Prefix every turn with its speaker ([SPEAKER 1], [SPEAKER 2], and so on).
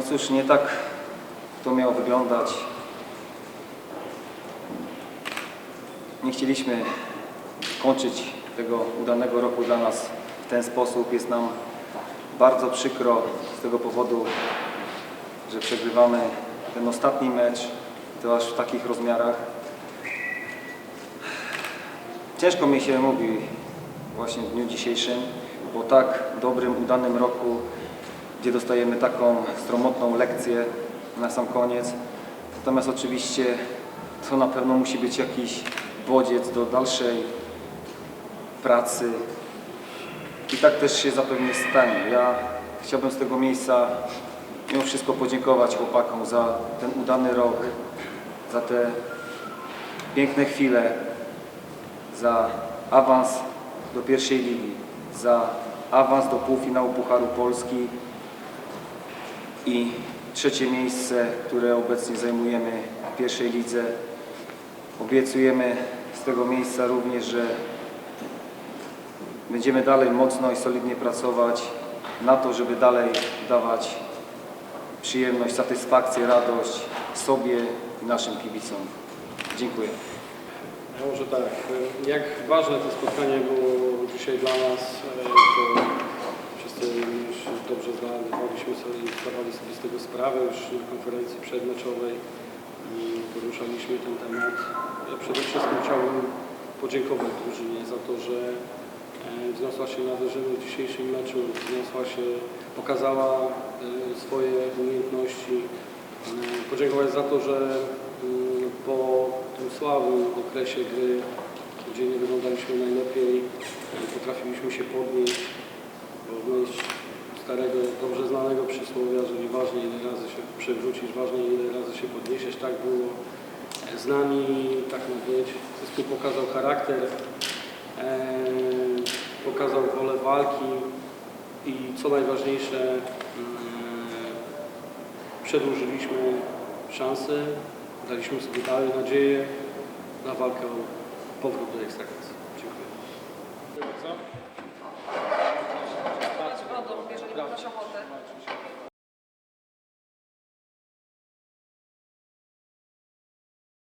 [SPEAKER 1] Otóż nie tak to miało wyglądać. Nie chcieliśmy kończyć tego udanego roku dla nas w ten sposób. Jest nam bardzo przykro z tego powodu, że przegrywamy ten ostatni mecz, to aż w takich rozmiarach. Ciężko mi się mówi właśnie w dniu dzisiejszym, po tak dobrym, udanym roku, gdzie dostajemy taką stromotną lekcję na sam koniec. Natomiast oczywiście to na pewno musi być jakiś bodziec do dalszej pracy. I tak też się zapewne stanie. Ja chciałbym z tego miejsca mimo wszystko podziękować chłopakom za ten udany rok, za te piękne chwile, za awans do pierwszej ligi, za awans do półfinału Pucharu Polski i trzecie miejsce, które obecnie zajmujemy w pierwszej lidze. Obiecujemy z tego miejsca również, że będziemy dalej mocno i solidnie pracować na to, żeby dalej dawać przyjemność, satysfakcję, radość sobie i naszym kibicom. Dziękuję.
[SPEAKER 2] Ja może tak, jak ważne to spotkanie było dzisiaj dla nas, e, to wszyscy już dobrze zdawaliśmy sobie, zdawali sobie z tego sprawę już na konferencji przedmeczowej poruszaliśmy ten temat. Ja przede wszystkim chciałbym podziękować drużynie za to, że e, wzniosła się na wyżyny w dzisiejszym meczu, wzniosła się, pokazała e, swoje umiejętności. E, Podziękować za to, że mm, po tym słabym okresie gry, gdzie nie wyglądaliśmy najlepiej, potrafiliśmy się podnieść, starego, dobrze znanego przysłowia, że nieważne ile razy się przewrócisz, ważne ile razy się podniesiesz, tak było z nami, tak być. Zespół pokazał charakter, e, pokazał wolę walki i co najważniejsze, e, przedłużyliśmy szanse, daliśmy sobie dalej nadzieję na walkę o powrót do Ekstraklasy.